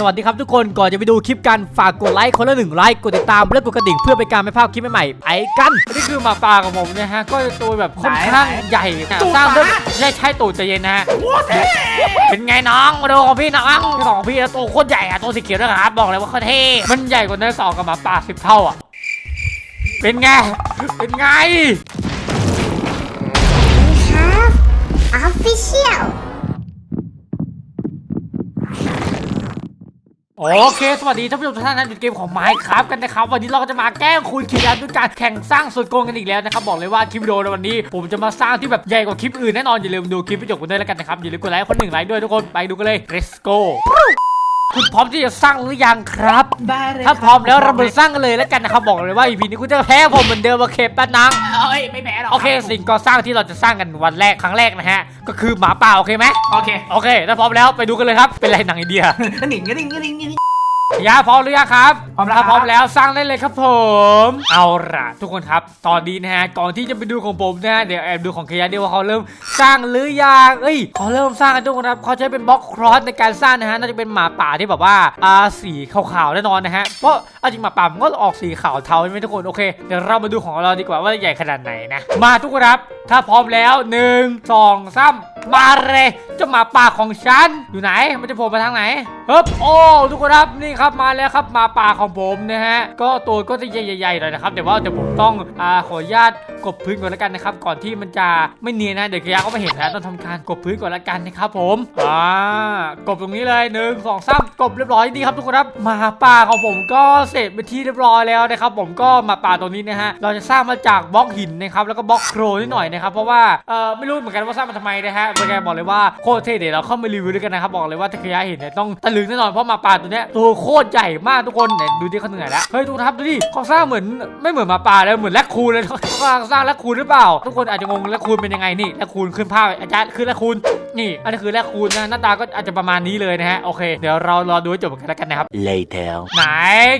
สวัสดีครับทุกคนก่อนจะไปดูคลิปกันฝากกดไลค์คนละหนึ่งไลค์กดติดตามและกดกระดิ่งเพื่อเป็นการไม่พลาดคลิปใหม่ๆไปกันนี่คือหมาป่าของผมนะฮะก็จะตัวแบบค่อนข้างใหญ่นะสร้างด้วยใช่ใช่ตูดใจเย็นนะฮะเป็นไงน้องมาดูของพี่น้องของพี่แล้วตัวโคตรใหญ่อะตัวสีเขียวด้วยครับบอกเลยว่าโคตรเท่มันใหญ่กว่าเนื้อสองกับหมาป่าสิบเท่าอะเป็นไงเป็นไง have official โอเค สวัสดีท่านผู้ชมทุกท่านนะอยู่เกมของ Minecraft กันนะครับ วันนี้เราก็จะมาแกล้งคุณคียาด้วยการแข่งสร้างสุดโกงกันอีกแล้วนะครับ บอกเลยว่าคลิปวิดีโอในวันนี้ ผมจะมาสร้างที่แบบใหญ่กว่าคลิปอื่นแน่นอนอย่าลืมดูคลิปไปจบกันด้วยแล้วกันนะครับอย่าลืมกดไลค์คนหนึ่งไลค์ด้วยทุกคนไปดูกันเลย let's go คุณพร้อมที่จะสร้างหรือยังครับ ได้เลยถ้าพร้อมแล้วเราไปสร้างกันเลยแล้วกันนะครับบอกเลยว่า EP นี้คุณจะแพ้ผมเหมือนเดิมโอเคป้านังเอ้ยไม่แพ้หรอกโอเคสิ่งก่อสร้างที่เราจะสร้างกันวันแรกครั้งแรกนะฮะ ก็คือหมาป่าโอเคไหมโอเคโอเคถ้าพร้อมแล้วไปดูกันเลยครับ เป็นไรหนังอินเดียกระดิ่งกระดิ่งกระดิ่งกระดิ่ง ยาพร้อมหรือยังครับพร้อมแล้วถ้าพร้อมครับแล้วสร้างได้เลยครับผม เอาล่ะทุกคนครับ ตอนนี้นะฮะก่อนที่จะไปดูของผมนะฮะเดี๋ยวแอบดูของเคยาเดียวว่าเขาเริ่มสร้างหรือยังเอ้ยเขาเริ่มสร้างกันทุกคนครับเขาใช้เป็นบล็อกครอสในการสร้างนะฮะน่าจะเป็นหมาป่าที่แบบว่าอ่าสีขาวๆแน่นอนนะฮะเพราะเอาจริงหมาป่ามันก็ออกสีขาวเทาใช่ไหมทุกคนโอเคเดี๋ยวเรามาดูของเราดีกว่าว่าใหญ่ขนาดไหนนะมาทุกคนครับ ถ้าพร้อมแล้วหนึ่งสองสามมาเลยเจ้าหมาป่าของฉัน อยู่ไหน มันจะโผล่มาทางไหนเฮ้บโอ้ทุกคนครับนี่ครับมาแล้วครับหมาป่าของผมนะฮะ ก็ตัวก็จะใหญ่ๆหน่อยนะครับเดี๋ยวว่าเดี๋ยวผมต้องอ่าขออนุญาตกบพื้นก่อนแล้วกันนะครับ ก่อนที่มันจะไม่เนียนนะเดี๋ยวกระยาก็ไม่เห็นนะต้องทำการกบพื้นก่อนแล้วกันนะครับผมอ่ากบตรงนี้เลยหนึ่งสองสามกบเรียบร้อยดีครับทุกคนครับหมาป่าของผมก็เสร็จไปที่เรียบร้อยแล้วนะครับ ผมก็หมาป่าตัวนี้นะฮะเราจะสร้างมาจากบล็อกหินนะครับแล้วก็บล็อกโครนนิดหน่อยนะครับเพราะว่าเออไม่รู้เหมือนกันว่าสร้างมาทำไมนะฮะเป็นไงบอกเลยว่าโคตรเท่เดี๋ยวเราเข้ามารีวิวด้วยกันนะครับบอกเลยว่าถ้าใครอยาเห็นเนี่ยต้องตะลึงแน่นอนเพราะหมาป่าตัวเนี้ยตัวโคตรใหญ่มากทุกคนเนี่ยดูที่เขาเหนื่อยแล้วเฮ้ยทุกคนครับดูดิเขาสร้างเหมือนไม่เหมือนหมาป่าเลยเหมือนแรคคูนเลยเขาสร้างสร้างแรคคูนหรือเปล่า ทุกคนอาจจะงงแรคคูนเป็นยังไงนี่แรคคูนขึ้นภาพอาจารย์คือแรคคูนนี่อันนี้คือแรคคูนนะหน้าตาก็อาจจะประมาณนี้เลยนะฮะ โอเค เดี๋ยวเรารอดูให้จบกันแล้วกันนะครับ Later. ไหน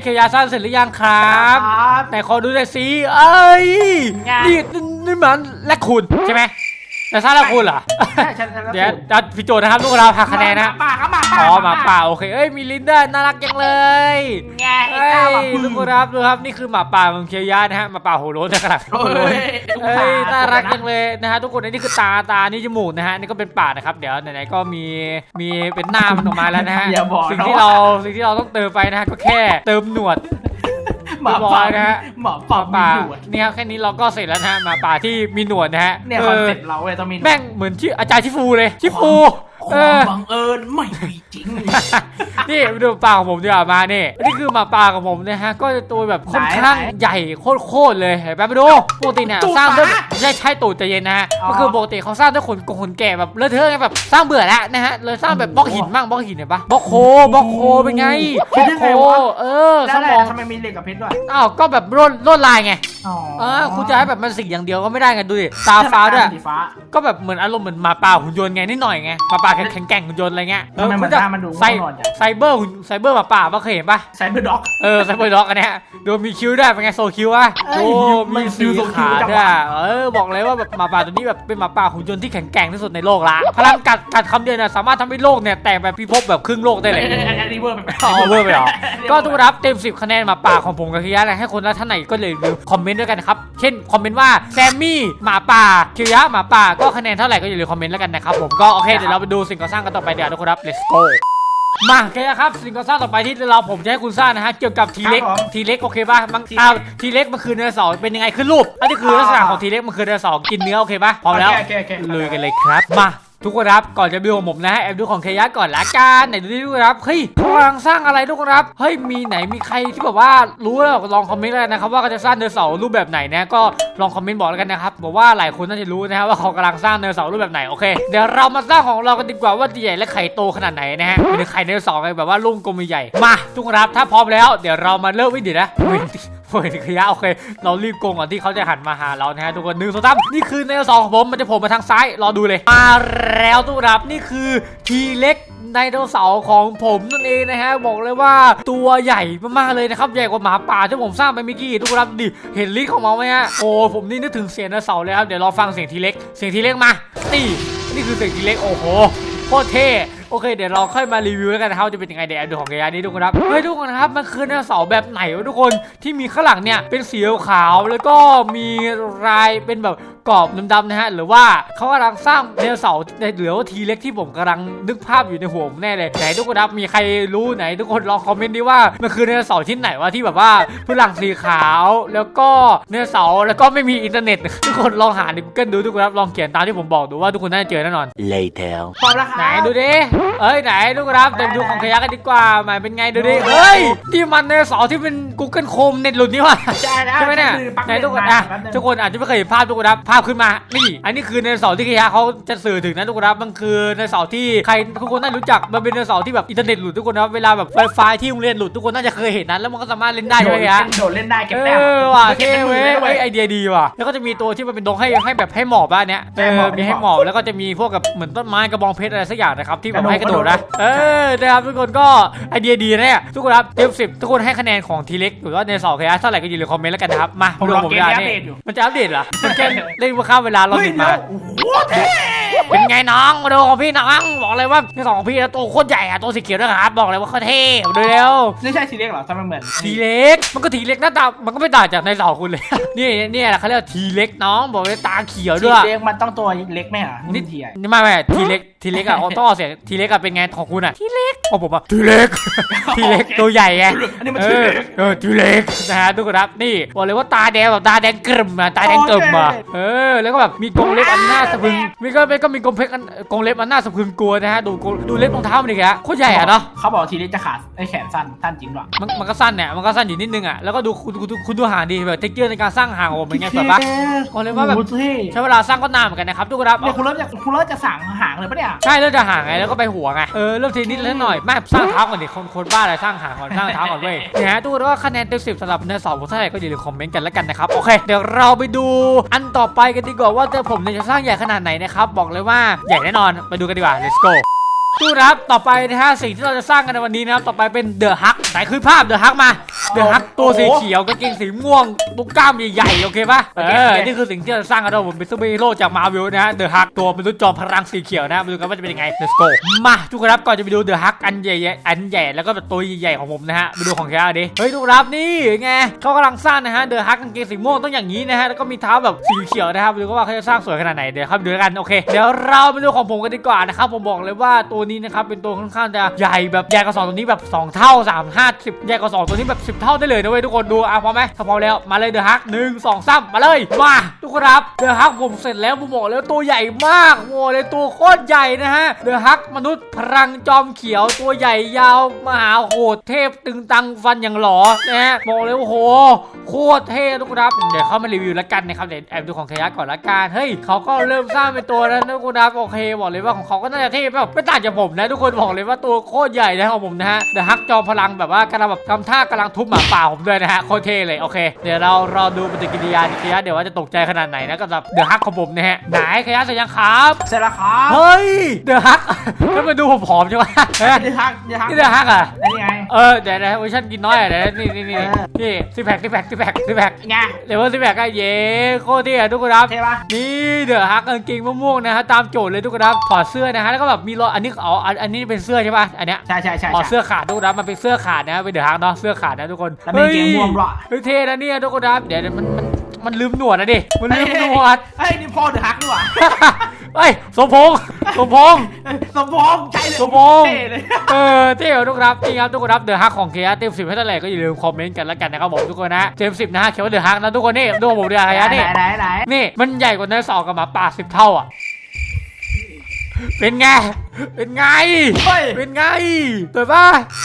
เคยาสร้างเสร็จหรือยังครับครับไหนขอดูหน่อยสิเอ้ยนี่นี่มันแรคคูนใช่ไหม แต่สร้างแรคคูนเหรอ ใช่ใช่ใช่เดี๋ยวจัดพี่โจนะครับทุกคนเราหักคะแนนนะหมาป่าครับหมาป่าอ๋อหมาป่าโอเคเอ้ยมีลินเดอร์น่ารักจังเลยไงไอ้เอ้เจ้ายแบบทุกคนครับดูครับนี่คือหมาป่าของเคียวยะนะฮะหมาป่าโหโรสนะครับโอ้ยเอ้ยน่ารักจังเลยนะฮะทุกคนอันนี่คือตาตานี่จมูกนะฮะนี่ก็เป็นปากนะครับเดี๋ยวไหนๆก็มีมีเป็นหน้ามันออกมาแล้วนะฮะอย่าบอกสิ่งนะที่เราสิ่งที่เราต้องเติมไปนะฮะก็แค่เติมหนวด หมาป่าเรียบร้อยนะฮะหมาป่าป่ามีหนวดนี่ครับแค่นี้เราก็เสร็จแล้วนะฮะหมาป่าที่มีหนวดนะฮะเนี่ยเอคอนอเซ็ปต์เราเว้ยต้องมีหนวดแม่งเหมือนชื่ออาจารย์ชิฟูเลยชิฟู คเอวามอบังเอิญไม่มีจริง นี่มาดูป่าของผมดีกว่ามานี่นี่คือหมาป่าของผมนะฮะ ก็จะตัวแบบค่อนข้างไหนใหญ่โคตรๆเลยเห็นไหมมาดูปกติเนี่ยตูดสร้างด้วยหมาใช่ใช่ตูดใจเย็นนะฮะอ๋อ ก็คือปกติเขาสร้างด้วยขนกงขนแก่แบบเลอะเทอะไงแบบสร้างเบื่อแล้วนะฮะเลยสร้างแบบบล็อกหินบ้างบล็อกหินเห็นปะบล็อกโคบล็อกโคเป็นไงบคิล็ดอกยังโคไงวะเออสแล้วมองทำไมมีเหล็กกับเพชรด้วยอ้าวก็แบบร่นร่นลายไง อ๋อเออคุณจะให้แบบมันสีอย่างเดียวก็ไม่ได้ไงดูดิตาฟ้าด้วยสีฟ้า ก็แบบเหมือนอารมณ์เหมือนหมาป่าหุ่นยนต์ไงนิดหน่อยไงหมาป่าแข็งแกร่งหุ่นยนต์อะไรเงี้ยทำไมเหมือนคุณจะหน้ามันดูไซง่วงนอนจัง ไซเบอร์หุ่นไซเบอร์หมาป่าปะเคยเห็นปะไซเบอร์ด็อก เออไซเบอร์ด็อกอันเนี้ยดูมีคิ้วด้วยเป็นไงโซคิ้วอะเอ้ยโอ้มัมีนสีดูโซคิ้ขาวจังด้วยวะเออบอกเลยว่าแบบหมาป่าตัวนี้แบบเป็นหมาป่าหุ่นยนต์ที่แข็งแกร่งที่สุดในโลกละพลังกัดกัดคำเดียวเนี่ยสามารถทำให้โลกเนี่ยแตกแบบพิภพแบบครึ่งโลกได้เลย อันนี้เวอร์ไปไหม เอาเวอร์ไปเหรอ ก็ทุกคนครับเต็ม 10 คะแนนหมาป่าของผมกับคิยะนะให้คนละท่านไหนก็เลยลืมคอมเมนต์ด้วยกันนะครับ เช่นคอมเมนต์ว่าแซมมี่หมาป่าคิยะหมาป่าก็คะแนนเท่าไหร่ก็อย่าลืมคอมเมนต์แล้วกันนะครับผมก็โอเคเดี๋ยวเราไปดูสิ่งก่อสร้างกันต่อไปเดี๋ยวทุกคนครับ let's go มาโอเคครับสิ่งก่อสร้างต่อไปที่เราผมจะให้คุณสร้างนะฮะเกี่ยวกับทีเล็กครับผมทีเล็กโอเคป่ะมันอ้าวทีเล็กมันคือเนื้อเสาร์เป็นยังไงขึ้นรูปอันนี้คือลักษณะของทีเล็กมันคือเนื้อเสาร์กินเนื้อโอเคป่ะพร้อมแล้วโอเคโอเคโอเคลุยกันเลยครับ มา ทุกคนครับก่อนจะดูของผมนะแอบดูของเคยะก่อนละกันไหนดูดิทุกคนครับเฮ้ยกำลังสร้างอะไรทุกคนครับเฮ้ยมีไหนมีใครที่แบบว่ารู้แล้วลองคอมเมนต์แล้วกันนะครับว่าเขาจะสร้างเนินเสารูปแบบไหนนะก็ลองคอมเมนต์บอกแล้วกันนะครับบอกว่าหลายคนน่าจะรู้นะครับว่าเขากำลังสร้างเนินเสารูปแบบไหนโอเคเดี๋ยวเรามาสร้างของเรากันดีกว่าว่าจะใหญ่และไข่โตขนาดไหนนะฮะเป็นไข่เนินเสาร์ไงแบบว่าลูกกลมใหญ่มาทุกคนครับถ้าพร้อมแล้ว เดี๋ยวเรามาเริ่มวิดีนะ โอ้ยขยะโอเค เรารีบโกงก่อนที่เขาจะหันมาหาเรานะฮะทุกคนหนึ่งสองสามนี่คือในสองของผมมันจะโผล่มาทางซ้ายรอดูเลย มาแล้วทุกครับนี่คือทีเล็กไดโนเสาร์ของผมนั่นเองนะฮะบอกเลยว่าตัวใหญ่มากๆเลยนะครับใหญ่กว่าหมาป่าที่ผมสร้างไปเมื่อกี้ทุกครับดิเห็นลิ้นของมันไหมฮะโอ้ผมนี่นึกถึงเสียงไดโนเสาร์เลยครับเดี๋ยวลองฟังเสียงทีเล็กเสียงทีเล็กมานี่นี่คือเสียงทีเล็กโอ้โหโคตรเท่ โอเคเดี๋ยวเราค่อยมารีวิวแล้วกันนะครับว่าจะเป็นยังไงเดี๋ยวแอบดูของเกียร์นี้ทุกคนครับเฮ้ยทุกคนครับมันคือไดโนเสาร์แบบไหนวะทุกคนที่มีข้างหลังเนี่ยเป็นสีขาวแล้วก็มีลายเป็นแบบกรอบดำๆนะฮะหรือว่าเขากำลังสร้างไดโนเสาร์ในเหลือว่าทีเล็กที่ผมกำลังนึกภาพอยู่ในหัวผมแน่เลยไหนทุกคนครับมีใครรู้ไหน ทุกคนลองคอมเมนต์ดิว่ามันคือไดโนเสาร์ที่ไหนวะที่แบบว่าพื้นหลังสีขาวแล้วก็ไดโนเสาร์แล้วก็ไม่มีอินเทอร์เน็ต ทุกคนลองหาใน Google ดูทุกคนครับลองเขียนตามที่ผมบอกดูว่าทุกคนน่าจะเจอแน่นอน Later. พร้อมแล้วครับไหนดูดิเอ้ยไหนทุกคนครับเดี๋ยวดูของขยะกันดีกว่าหมายเป็นไงดูดิเฮ้ยที่มันในเสาร์ที่เป็น Google Chrome เน็ตหลุดนี่ว่ะใช่แล้วใช่ไหมเนี่ยคือปักไหนเล่นทุกคนมาอะแป๊บนึงทุกคนอาจจะไม่เคยเห็นภาพทุกคนครับภาพขึ้นมานี่อันนี้คือในเสาร์ที่ขยะเขาจะสื่อถึงนะทุกคนครับมันคือในเสาร์ที่ใครทุกคนน่ารู้จักมันเป็นในเสาร์ที่แบบอินเทอร์เน็ตหลุดทุกคนครับเวลาแบบไฟฟ้าที่โรงเรียนหลุดทุกคนน่าจะเคยเห็นนั้นแล้วมันก็สามารถเล่นได้ใช่ไหมฮะโดดเล่นได้เก็บเอแต้มอว่ะก็บเท่ป็นหเว้มื่ยนลเฮ้ยไอเดียดีว่ะแล้วก็จะมีตัวที่มันเป็นดงให้ให้แบบให้หมอบบ้านเนี้ยเอให้หมออบมีให้หมอบแล้วก็จะมีพวกกับเหมือนต้นไม้กระบองเพชรอะไรสักอย่างนะครับที่แบบให้กระโดดนะ เออ นะครับทุกคนก็ไอเดียดีนะเนี่ยทุกคนครับเต็มสิบทุกคนให้คะแนนของทีเล็กหรือว่าในสองเคสเท่าไหร่ก็อย่าลืมคอมเมนต์แล้วกันนะครับ มาผมดูรอผมเกมได้นี้อัปนี่เดตอยู่ มันจะอัปเดตเหรอ มันแค่เล่นเมื่อข้ามเวลาเราเฮ้ยติดแล้มาว โอ้โหเท่ เป็นไงน้องมาดูของพี่น้องบอกเลยว่าในสองของพี่นะตัวโคตรใหญ่อะตัวสีเขียวนะครับบอกเลยว่าโคตรเท่มาดูเร็วไม่ใช่ทีเล็กเหรอทำไมเหมือนทีเล็กมันก็ทีเล็กหน้าตามันก็ไม่ต่างจากในเสาคุณเลยนี่นี่แหละเขาเรียกว่าทีเล็กน้องบอกเลยตาเขียวทีด้วยเล็กมันต้องตัวเล็กไหมอะนี่ทีใหญ่นี่ไม่ไม่ทีเล็กทีเล็กอะต้องออกเสียงทีเล็กอะเป็นไงของคุณอะทีเล็กของผมอะทีเล็กทีเล็กตัวใหญ่ไงอันนี้มันเอทีอเล็กเออทีเล็กนะฮะทุกคนครับนี่บอกเลยว่าตาแดงแบบตาแดงกริ่มอะตาแดงกริ่มอะโอเคเออแล้วก็แบบมีกรงเล็บอันหน้าสะพรึงมีก็ก็มีกรงเพชรอันกรงเล็บอันหน้าสะพรึงกลัวนะฮะ ดูกรงดูเล็บรองเท้ามันดิแกโคตรใหญ่อะเนาะ เขาบอกทีเล็กจะขาดไอ้แขนสั้นสั้นจริงหรอมันมันก็สั้นเนี่ย มันก็สั้นอยู่นิดนึงอะแล้วก็ดูคุณคุณคุณดูหางดีแบบเทคเจอร์ในการสร้างหางของผมเป็นไงสวยปะบอกเลยว่าแบบโอ้โหเท่ใช้เวลาสร้างก็นานเหมือนกันนะครับทุกคนครับเนี่ยคุณเริ่มจากคุณเริ่มจะสั่งหางเลยปะเนี่ย ใช่เริ่มจะหางไงแล้วก็ไปหัวไง เออเริ่มทีนิดแล้วหน่อยไม่สร้างเท้าก่อนดิคนคนบ้าอะไรสร้างหางก่อนสร้างเท้าก่อนเว้ยเนี่ยฮะทุกคนว่าคะแนนเต็มสิบสำหรับเนื้อสองผมเท่าไหร่ก็อย่าลืมคอมเมนต์กันแล้วกันนะครับโอเคเดี๋ยวเราไปดูอันต่อไปกันดีกว่าว่าจะผมเนี่ยจะสร้างใหญ่ขนาดไหนนะครับบอกเลยว่าใหญ่แน่นอนไปดูกันดีกว่า let's go ดูนะครับ ต่อไปนะฮะสิ่งที่เราจะสร้างกันในวันนี้นะครับ ต่อไปเป็นเดอะฮักไหนคือภาพเดอะฮักมาเดอะฮักตัวสีเขียวกางเกงสีม่วงตุ๊กกล้ามใหญ่ๆ โอเคปะเออ นี่คือสิ่งที่เราสร้างกันเราผมเป็นซูเปอร์ฮีโร่จากมาวิลนะฮะเดอะฮักตัวมนุษย์จอมพลังสีเขียวนะมาดูกันว่าจะเป็นยังไง let's go มาทุกคนครับก่อนจะไปดูเดอะฮักอันใหญ่ๆอันใหญ่แล้วก็แบบตัวใหญ่ๆของผมนะฮะไปดูของแกดิเฮ้ยทุกคนครับนี่ไงเขากำลังสร้างนะฮะเดอะฮักกางเกงสีม่วงต้องอย่างนี้นะฮะแล้วก็มีเท้าแบบสีเขียวนะครับดูกันว่าเขาจะสร้างสวยขนาดไหนเดี๋ยวครับดูกันโอเคเดี๋ยวเราไปดูของผมกันดีกว่านะครับผมบอกเลยว่าตัวนี้นะครับเป็นตัวค่อนข้างจะใหญ่แบบใหญ่กว่าสองตัวนี้แบบสองเท่าสามห้าสิบใหญ่กว่าสองตัวนี้แบบสิบเท่าได้เลยนะเว้ยทุกคนดูอะพร้อมไหมถ้าพร้อมแล้วมาเลยเดอะฮักหนึ่งสองสามมาเลยมาทุกคนครับเดอะฮักผมเสร็จแล้วผมบอกแล้วตัวใหญ่มากโว้เลยตัวโคตรใหญ่นะฮะเดอะฮักมนุษย์พลังจอมเขียวตัวใหญ่ยาวมหาโหดเทพตึงตังฟันอย่างหล่อนะฮะบอกเลยโอ้โหโคตรเท่ทุกคนครับเดี๋ยวเข้ามารีวิวแล้วกันนะครับเดี๋ยวแอบดูของเทยะก่อนละกันเฮ้ยเขาก็เริ่มสร้างเป็นตัวแล้วทุกคนครับโอเค บอกเลยว่าของเขาก็น่าจะเท่แบบไม่ต่างจากผมนะทุกคนบอกเลยว่าตัวโคตรใหญ่นะของผมนะฮะเดอะฮักจอมพลังแบบว่ากำลังแบบทำท่ากำลังทุบหมาป่าผมด้วยนะฮะโคตรเท่เลยโอเค เดี๋ยวเรารอดูปฏิกิริยาเคียะเดี๋ยวว่าจะตกใจขนาดไหนนะกับเดอะฮักของผมนะฮะไหนเคียะเสร็จยังครับเสร็จแล้วครับเฮ้ยเดอะฮักแล้วมาดูผมผอมใช่ไหมเฮ้ยเดี๋ยวฮักเดี๋ยวฮักนี่เดอะฮักอะนี่ไงเออเดี๋ยวนะเวอร์ชันกินน้อยอะเดี๋ยวนี่นี่นี่เออนี่ซิแพคซิแพคซิแพคซิแพคไงเดี๋ยวว่าซิแพคก็เย้โคตรเท่อะทุกคนครับเท่ปะนี่เดอะฮักกางเกงม่วงๆนะฮะตามโจทย์เลยทุกคนครับถอดเสื้อนะฮะแล้วก็แบบมีรอยอันนี้อ๋ออันอันนี้เป็นเสื้อใช่ป่ะอันเนี้ยใช่ใช่ใช่อ๋อใช่เสื้อขาดทุกคนครับมันเป็นเสื้อขาดนะเป็นเดอะฮักเนาะเสื้อขาดนะทุกคนแล้วมีกางเกงม่วงด้วยเฮ้ยเท่นะเนี่ยทุกคนครับเดี๋ยวเดี๋ยวมันมันมันลืมหนวดนะดิ มันลืมหนวดเฮ้ยนี่พ่อเดือดฮักนี่หว่าเฮ้ยสมพงษ์สมพงษ์ สมพงษ์ใช่เลยสมพงษ์ เท่เลย เออเท่ทุกคนครับนี่ครับทุกคนครับเดอะฮักของเคียเต็มสิบให้เท่าไหร่ก็อย่าลืมคอมเมนต์กันแล้วกันนะครับผมทุกคนนะเต็มสิบนะฮะเขียนว่าเดอะฮักนะทุกคนนี่ดูผมเดอะฮักไหนนี่ไหนไหนนี่มันใหญ่กว่าเนื้อสองกับหมาป่าสิบเท่าอะ เป็นไง เป็นไง เฮ้ยเป็นไงสวยป่ะ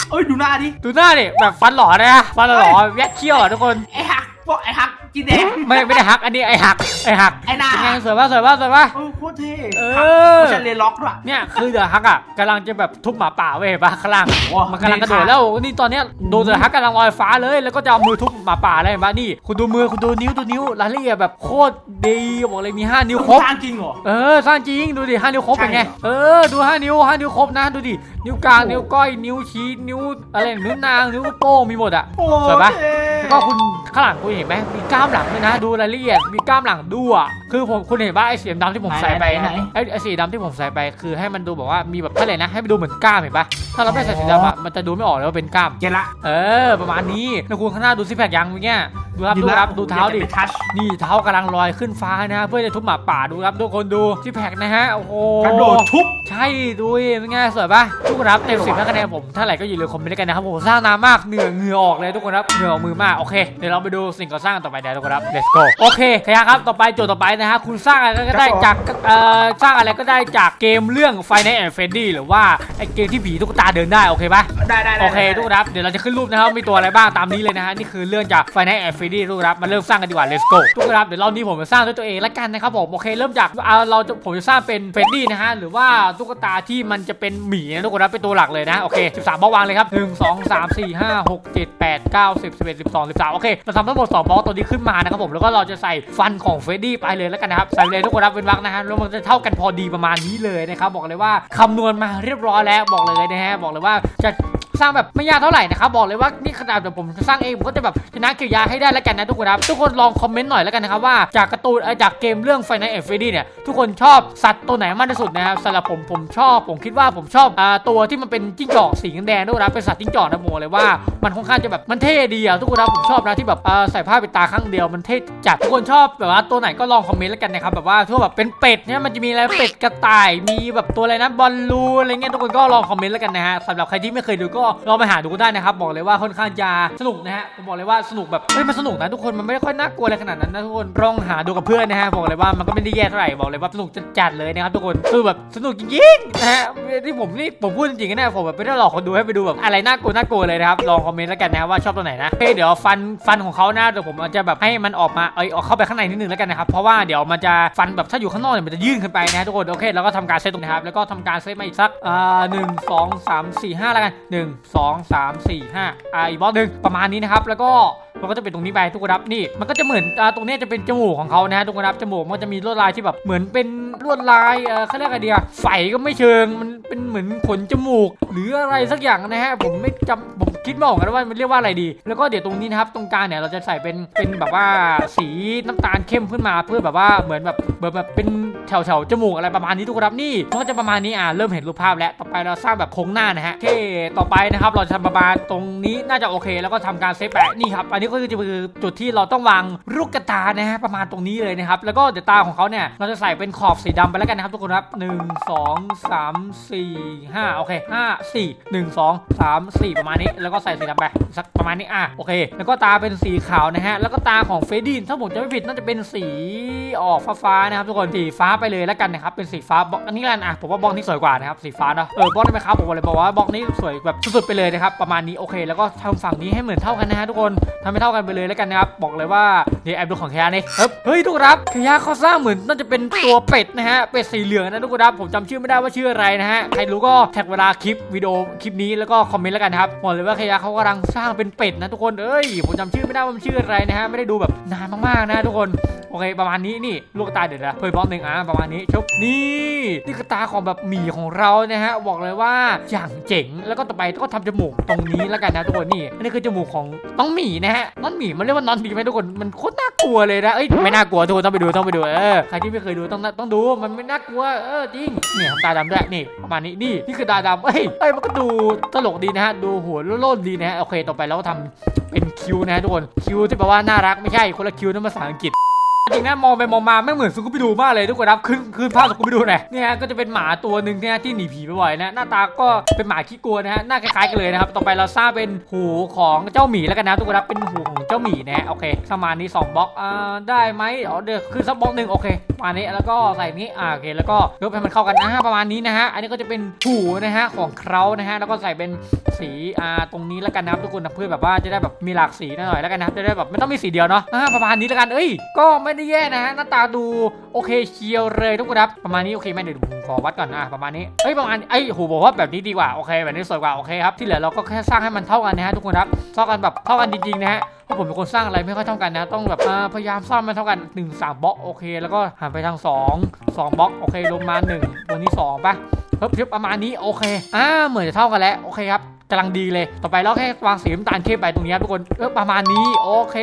เอ้ยดูหน้าดิ ดูหน้าดิแบบฟันหล่อเลยนะฟันหล่อแยกเขี้ยวอะทุกคน ไอ้ฮักพวกไอ้ฮัก กินแดง ไม่ไม่ได้ฮักอันนี้ไอหักไอหักไอ้หน้า เป็นไงสวยป่ะสวยป่ะสวยป่ะเออโคตรเท่เออฉันเรียนล็อกด้วย เนี่ยคือเดอะฮักอะกำลังจะแบบทุบหมาป่าเว้ยเห็นป่ะข้างล่างโอ้ มันกำลังกระโดดแล้วนี่ตอนเนี้ยโดนเดอะฮักกำลังลอยฟ้าเลยแล้วก็จะเอามือทุบหมาป่าเลยเห็นป่ะนี่คุณดูมือคุณดูนิ้วดูนิ้วรายละเอียดแบบโคตรดีบอกเลยมี 5 นิ้วครบ สร้างจริงเหรอ เออสร้างจริงดูดิห้านิ้วครบเป็นไงใช่เออดูห้านิ้วห้านิ้วครบนะดูดินิ้วกลางนิ้วก้อยนิ้วชี้นิ้วอะไรนิ้วนางนิ้วโป้งมีหมดอะโอ้สวยปะเท่ แล้วก็คุณข้างหลังคุณเห็นไหมมีกล้ามหลังด้วยนะ ดูรายละเอียดมีกล้ามหลังด้วยคือผมคุณเห็นว่าไอ้สีดำที่ผมใส่ไปนะไอ้ไอ้สีดำที่ผมใส่ไปคือให้มันดูแบบว่ามีแบบอะไรนะ ให้มันดูเหมือนกล้ามเห็นปะ ถ้าเราไม่ใส่สีดำอะมันจะดูไม่ออกเลยว่าเป็นกล้าม เจละ เออ ประมาณนี้แล้วคุณข้างหน้าดูซิแพคยังเมื่อกี้ดูครับดูครับดูเท้าดิไปทัชนี่เท้ากำลังลอยขึ้นฟ้านะฮะเพื่อจะทุบหมาป่าดูครับทุกคนดูซิแพคนะฮะโอ้โหกระโดดทุบใช่ดูดิเป็นไงสวยปะทุกคนครับเต็มสิบคะแนนผมเท่าไหร่ก็อย่าลืมคอมเมนต์กันนะครับผมสร้างนานมากเหนื่อยเหงื่อออกเลยทุกคนครับเหงื่อออกมือมากโอเคเดี๋ยวเราไปดูสิ่งก่อสร้างต่อไปเดี๋ยวทุกคนครับ let's go โอเคขยะครับต่อไปโจทย์ต่อไปนะฮะคุณสร้างอะไรก็ได้จากเอ่อสร้างอะไรก็ได้จากเกมเรื่อง Final and Freddy หรือว่าไอเกมที่ผีตุ๊กตาเดินได้โอเคปะได้ได้ได้โอเคทุกคนครับเดี๋ยวเราจะขึ้นรูปนะครับมีตัวอะไรบ้างตามนี้เลยนะฮะนี่คือเรื่องจาก Final and Freddy ทุกคนครับมาเริ่มสร้างกันดีกว่า let's go ทุกคนครับเดี๋ยวรอบนี้ผมจะสร้างด้วยตัวเองละกันนะครับผมโอเคเริ่มจากเอาเราจะผมจะสร้างเป็นเฟรดดี้นะฮะหรือว่าตุ๊กตาที่มันจะเป็นหมีนะทุกคนครับเป็นตัวหลักเลยนะโอเค 13บล็อกวางเลยครับ1 2 3 4 5 6 7 8 9 10 11 12 13โอเคเราทำทั้งหมด2บล็อกตัวนี้ขึ้นมานะครับผมแล้วก็เราจะใส่ฟันของเฟรดดี้ไปเลยแล้วกันนะครับใส่ไปเลยทุกคนครับเป็นวักนะฮะแล้วมันจะเท่ากันพอดีประมาณนี้เลยนะครับบอกเลยว่าคำนวณมาเรียบร้อยแล้วบอกเลยนะฮะบอกเลยว่าจะ สร้างแบบไม่ยากเท่าไหร่นะครับบอกเลยว่านี่ขนาดแบบผมจะสร้างเองผมก็จะแบบชนะเกียร์ยาให้ได้แล้วกันนะทุกคนครับทุกคนลองคอมเมนต์หน่อยแล้วกันนะครับว่าจากการ์ตูนจากเกมเรื่อง Final f r e d d y เนี่ยทุกคนชอบสัตว์ตัวไหนมากที่สุดนะครับสำหรับผมผมชอบ ผมคิดว่าผมชอบอ่าตัวที่มันเป็นจิ้งจอกสีแดงด้วยนะเป็นสัตว์จิ้งจอกนะผมเลยว่ามันค่อนข้างจะแบบมันเท่ดีอะทุกคนครับผมชอบนะที่แบบอ่าใส่ผ้าปิดตาข้างเดียวมันเท่จัดทุกคนชอบแบบว่าตัวไหนก็ลองคอมเมนต์แล้วกันนะครับแบบว่าทั่วแบบเป็นเป็ดเนี่ยมันจะมีอะไรเป็ดกระต่ายมีแบบตัวอะไรนะบอลลูอะไรเงี้ยทุกคนก็ลองคอมเมนต์แล้วกันนะฮะสำหรับใครที่ไม่เคยดูก็ลองไปหาดูก็ได้นะครับบอกเลยว่าค่อนข้างจะสนุกนะฮะผมบอกเลยว่าสนุกแบบเฮ้ยมันสนุกนะทุกคนมันไม่ได้ค่อยน่ากลัวอะไรขนาดนั้นนะทุกคนลองหาดูกับเพื่อนนะฮะบอกเลยว่ามันก็ไม่ได้แย่เท่าไหร่บอกเลยว่าสนุกจัดๆเลยนะครับทุกคนคือแบบสนุกจริงๆนะฮะที่ผมนี่ผมพูดจริงๆนะผมแบบไม่ได้หลอกคนดูให้ไปดูแบบอะไรน่ากลัวน่ากลัวเลยนะครับลองคอมเมนต์แล้วกันนะว่าชอบตัวไหนนะเฮ้ยเดี๋ยวฟันฟันของเขานะเดี๋ยวผมจะแบบให้มันออกมาเอ้ยออกเข้าไปข้างในนิดนึงแล้วกันนะครับเพราะว่าเดี๋ยวมันจะฟันแบบถ้าอยู่ข้างนอกเนี่ยมันจะยื่นขึ้นไปนะทุกคนโอเคแล้วก็ทำการเซตตรงนี้ครับแล้วก็ทำการเซตมาอีกสักอ่าหนึ่งสองสามสี่ห้าแล้วกันหนึ่งสองสามสี่ห้าอ่าอีกบล็อกหนึ่งประมาณนี้นะครับแล้วก็มันก็จะเป็นตรงนี้ไปทุกคนครับนี่มันก็จะเหมือนตรงนี้จะเป็นจมูกของเขานะฮะทุกคนครับจมูกมันจะมีลวดลายที่แบบเหมือนเป็นลวดลายเออเขาเรียกอะไรเดีอะไฝก็ไม่เชิงมันเป็นเหมือนขนจมูก หรืออะไรสักอย่างนะฮะผมไม่จำผ คิดไม่ออกกันว่ามันเรียกว่าอะไรดี แล้วก็เดี๋ยวตรงนี้นะครับตรงกลางเนี่ยเราจะใส่เป็นเป็นแบบว่าสีน้ำตาลเข้มขึ้นมาเพื่อแบบว่าเหมือนแบบแบบแบบเป็นแถวแถวๆจมูกอะไรประมาณนี้ทุกคนครับนี่มันก็จะประมาณนี้อ่าเริ่มเห็นรูปภาพแล้วต่อไปเราสร้างแบบโครงหน้านะฮะโอเคต่อไปนะครับเราจะทำประมาณตรงนี้น่าจะโอเค แล้วก็ทำการเซฟแปะนี่ครับอันนี้ก็คือจะคือจุดที่เราต้องวางลูกกระตานะฮะประมาณตรงนี้เลยนะครับแล้วก็เดี๋ยวตาของเขาเนี่ยเราจะใส่เป็นขอบสีดำไปแล้วกันนะครับทุกคนครับหนึ่งสองสามสี่ห้าโอเคห้าสี่หนึ่งสองสามสี่ประมาณนี้แล้วก็ใส่สีดำไปสักประมาณนี้อะโอเค แล้วก็ตาเป็นสีขาวนะฮะแล้วก็ตาของเฟดดี้ถ้าผมจะไม่ผิดน่าจะเป็นสีออกฟ้าๆนะครับทุกคนสีฟ้าไปเลยแล้วกันนะครับเป็นสีฟ้าบล็อกอันนี้แหละอะผมว่าบล็อกนี้สวยกว่านะครับสีฟ้าเนาะเออบล็อกได้ไหมครับผมเลยบอกว่าบล็อกนี้สวยแบบสุดๆไปเลยนะครับประมาณนี้โอเค แล้วก็ทำฝั่งนี้ให้เหมือนเท่ากันนะฮะทุกคนทำให้เท่ากันไปเลยแล้วกันนะครับบอกเลยว่าเดี๋ยวแอบดูของแคยานี่เฮ้ยทุกครับแคยาเขาสร้างเหมือนน่าจะเป็นตัวเป็ดนะฮะเป็ดสีเหลืองนะทุกคนครับผมจำชื่อไม่ได้ว่าชื่ออะไรนะฮะใครรู้ก็แท็กเวลาคลิปวิดีโอคลิปนี้แล้วก็คอมเมนต์แล้วกันครับบอกเลยว่าแคยาเขากำลังสร้างเป็นเป็ดนะทุกคนเอ้ยผมจำชื่อไม่ได้ว่ามันชื่ออะไรนะฮะไม่ได้ดูแบบนานมากๆนะทุกคน โอเคประมาณนี้นี่ลูกตาเดี๋ยวนะเพิ่มบล็อกหนึ่งอะประมาณนี้ชุบนี่นี่คือตาของแบบหมีของเรานะฮะบอกเลยว่าอย่างเจ๋งแล้วก็ต่อไปก็ทำจมูกตรงนี้แล้วกันนะทุกคนนี่อันนี้คือจมูกของน้องหมีนะฮะน้องหมีมันเรียกว่าน้องหมีไหมทุกคนมันโคตรน่ากลัวเลยนะเอ้ยไม่น่ากลัวทุกคนต้องไปดูต้องไปดูเออใครที่ไม่เคยดูต้องต้องดูมันไม่น่ากลัวเออจริงเนี่ยตาดำด้วยนี่ประมาณนี้นี่นี่คือตาดำเอ้ยเอ้ยมันก็ดูตลกดีนะฮะดูหัวโล้นดีนะฮะโอเคต่อไปเราก็ทำเป็นคิวนะฮะทุกคนคิวที่แปลว่าน่ารักไม่ใช่คนละคิวนั่นภาษาอังกฤษ จริงนะมองไปมองมาไม่เหมือนสกูปดูมากเลยทุกคนครับขึ้นขึ้นภาพสกูปดูหน่อยเนี่ยก็จะเป็นหมาตัวหนึ่งเนี่ยที่หนีผีไปบ่อยนะหน้าตาก็เป็นหมาขี้กลัวนะฮะหน้าคล้ายๆกันเลยนะครับต่อไปเราสร้างเป็นหูของเจ้าหมีแล้วกันนะทุกคนครับเป็นหูของเจ้าหมีนะฮะโอเคประมาณนี้2บล็อกอ่าได้ไหมอ๋อเดี๋ยวขึ้นสักบล็อกหนึ่งโอเคประมาณนี้แล้วก็ใส่นี้อ่าโอเคแล้วก็ยกให้มันเข้ากันนะฮะประมาณนี้นะฮะอันนี้ก็จะเป็นหูนะฮะของเขานะฮะแล้วก็ใส่เป็นสีอ่าตรงนี้แล้วกันนะครับทุกคนนะเพื่อแบบว่าจะได้แบบมีหลากสีหน่อยแล้วกันนะจะได้แบบไม่ต้องมีสีเดียวเนาะอ่าประมาณนี้แล้วกันเอ้ยก็ไม่ได้แย่นะ หน้าตาดูโอเคเชียวเลยทุกคนครับ ประมาณนี้โอเคไหมเดี๋ยวผมขอวัดก่อนนะประมาณนี้เอ้ยประมาณเอ้ยโหบอกว่าแบบนี้ดีกว่าโอเคแบบนี้สวยกว่าโอเคครับที่เหลือเราก็แค่สร้างให้มันเท่ากันนะฮะทุกคนครับเท่ากันแบบเท่ากันจริงๆนะฮะเพราะผมเป็นคนสร้างอะไรไม่ค่อยเท่ากันนะ ต้องแบบพยายามสร้างมันเท่ากัน1 3บล็อกโอเคแล้วก็หันไปทาง 2 2บล็อกโอเคลงมา1ตัวนี้2ป่ะเพิ่มประมาณนี้โอเคอ่าเหมือนจะเท่ากันแล้วโอเคครับ กำลังดีเลย ต่อไปเราแค่วางสีน้ำตาลเข้มไปตรงนี้ทุกคนเออประมาณนี้โอเค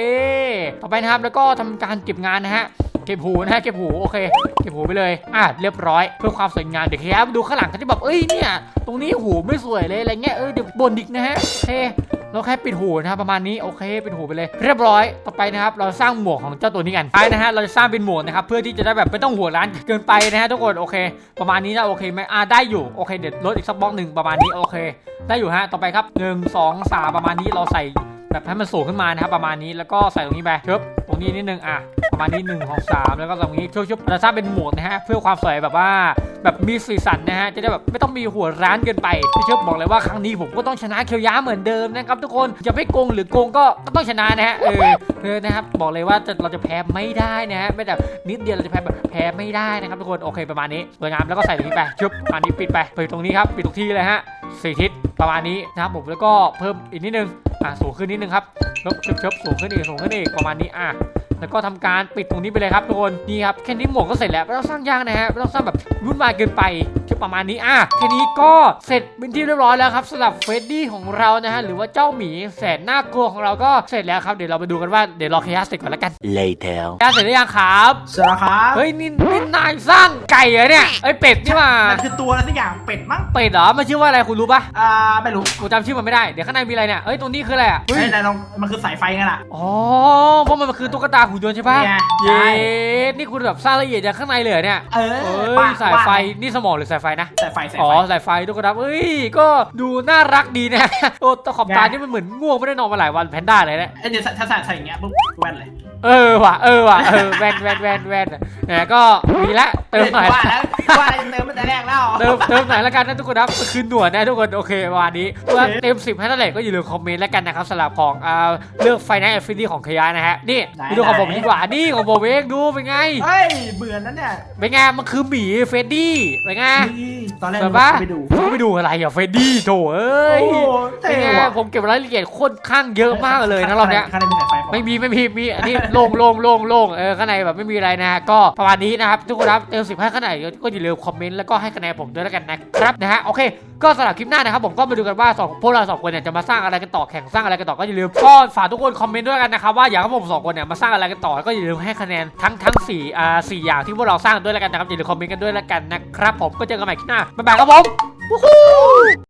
ต่อไปนะครับแล้วก็ทำการเก็บงานนะฮะเก็บหูนะฮะเก็บหูโอเค เก็บหูไปเลยอะเรียบร้อยเพื่อความสวยงามเดี๋ยวแครับดูข้างหลังกันที่แบบเอ้ยเนี่ย ตรงนี้หูไม่สวยเลยอะไรเงี้ยเออเดี๋ยวบ่นอีกนะฮะโอเค เราแค่ปิดหูนะครับประมาณนี้โอเคปิดหูไปเลย เรียบร้อยต่อไปนะครับเราสร้างหมวกของเจ้าตัวนี้กันไปนะฮะเราจะสร้างเป็นหมวกนะครับเพื่อที่จะได้แบบไม่ต้องหัวร้านเกินไปนะฮะทุกคนโอเค ประมาณนี้นะโอเคไหมอ่าได้อยู่โอเคเดี๋ยวลดอีกสักบล็อกหนึ่งประมาณนี้โอเค ได้อยู่ฮะต่อไปครับหนึ่งสองสามประมาณนี้เราใส่ แบบให้มันสูงขึ้นมานะครับประมาณนี้แล้วก็ใส่ตรงนี้ไปชึบตรงนี้นิดนึงอะประมาณนี้หนึ่งของสามแล้วก็ตรงนี้ชุบชุบเราสร้างเป็นหมวกนะฮะเพื่อความสวยแบบว่าแบบมีสีสันนะฮะจะได้แบบไม่ต้องมีหัวร้านเกินไปพี่เชิบบอกเลยว่าครั้งนี้ผมก็ต้องชนะเคียวยะเหมือนเดิมนะครับทุกคนจะไม่โกงหรือโกงก็ก็ต้องชนะนะฮะเออเออนะครับบอกเลยว่าจะเราจะแพ้ไม่ได้นะฮะไม่แบบนิดเดียวเราจะแพ้แบบแพ้ไม่ได้นะครับทุกคนโอเคประมาณนี้สวยงามแล้วก็ใส่ตรงนี้ไปชึบอันนี้ปิดไปปิดตรงนี้ครับปิดทุกที่เลยฮะสี่ทิศ ประมาณนี้นะครับผมแล้วก็เพิ่มอีกนิดนึงอะสูงขึ้นนิดนึงครับชึบชึบชึบสูงขึ้นอีกสูงขึ้นอีกประมาณนี้อะ แล้วก็ทำการปิดตรงนี้ไปเลยครับทุกคนนี่ครับแค่นี้หมวกก็เสร็จแล้วไม่ต้องสร้างยากนะฮะไม่ต้องสร้างแบบวุ่นวายเกินไปแค่ประมาณนี้อะแค่นี้ก็เสร็จเป็นที่เรียบร้อยแล้วครับสำหรับเฟรดดี้ของเรานะฮะหรือว่าเจ้าหมีแสนน่ากลัวของเราก็เสร็จแล้วครับเดี๋ยวเราไปดูกันว่าเดี๋ยวรอเคยาเสร็จก่อนแล้วกัน Later. เคยาเสร็จหรือยังครับเสร็จแล้วครับเฮ้ยนี่นี่นายสร้างไก่เหรอเนี่ยเอ้ยเป็ดนี่มามันคือตัวอะไรสักอย่างเป็ดมั้งเป็ดเหรอมันชื่อว่าอะไรคุณรู้ปะอ่าไม่รู้กูจำชื่อมันไม่ได้เดี๋ยวข้างในมีอะไรเนี่ยเอ้ยตรงนี้คืออะไรอะเฮ้ยไอ้นายลองมันคือสายไฟไงล่ะอ๋อเพราะมันคือตุ๊กตาหุ่นยนต์ใช่ปะเนี่ยเย้นี่คุณแบบสร้างละเอียดจากข้างในเลยเหรอเนี่ยเออเอ้บ้ยสายไฟนี่สมองหรือสายไฟนะ สายไฟสายอ๋อไฟ สายไฟทุกคนครับเอ้ย ก็ดูน่ารักดีนะ โอ้แตขอบตาไงนี่มันเหมือนง่วงไม่ได้นอนมาหลายวันแพนด้าเลยเนี่ยเอ้ยเดี๋ยวถ้าใส่ใส่อย่างเงี้ยปุ๊บแว่นเลยเออว่ะ เออว่ะ เออแวนแวนแวนแวนเนี่ยก็มีละเติมหน่อย ว่าแล้ว ว่าอะไรเติมตั้งแต่แรกแล้วเติมเติมหน่อยแล้วกันนะทุกคนครับคือหนวดนะทุกคนโอเควันนี้ว่าโอเคเต็ม10ให้เท่าไหร่ก็อย่าลืมคอมเมนต์แล้วกันนะครับสำหรับของอ่าเลือกไฟแนนซ์แอฟฟิลี่ของขยายนะฮะนี่ไปดูของผมดีกว่านี่ของผมเองดูเป็นไงเฮ้ยเบื่อนั้นเนี่ยเป็นไงมันคือหมีเฟรดดี้เป็นไงนี่ตอนแรกเปิดปะไปดูไปดูอะไรอะเฟรดดี้โถเอ้ยโอ้เท่เป็นไงว่ะผมเก็บรายละเอียดค่อนข้างเยอะมากเลยนะรอบเนี้ยข้างในมีสายไฟปะไม่มีไม่มีมีอันนี้โล่งโล่งโล่งโล่งเออข้างในแบบไม่มีอะไรนะฮะก็ประมาณนี้นะครับทุกคนครับเต็มสิบให้ขนาดก็อย่าลืมคอมเมนต์แล้วก็ให้คะแนนผมด้วยแล้วกันนะครับนะฮะโอเคก็สำหรับคลิปหน้านะครับผมก็มาดูกันว่าสองพวกเราสองคนเนี่ยจะมาสร้างอะไรกันต่อแข่งสร้างอะไรกันต่อก็อย่าลืมก็ฝากทุกคนคอมเมนต์ด้วยกันนะครับว่าอยากให้ผมสองคนเนี่ยมาสร้างอะไรกันต่อก็อย่าลืมให้คะแนนทั้งทั้งสี่อ่าสี่อย่างที่พวกเราสร้างด้วยแล้วกันนะครับอย่าลืมคอมเมนต์กันด้วยแล้วกันนะครับผมก็เจอกันใหม่คลิปหน้าบ๊ายบายครับผม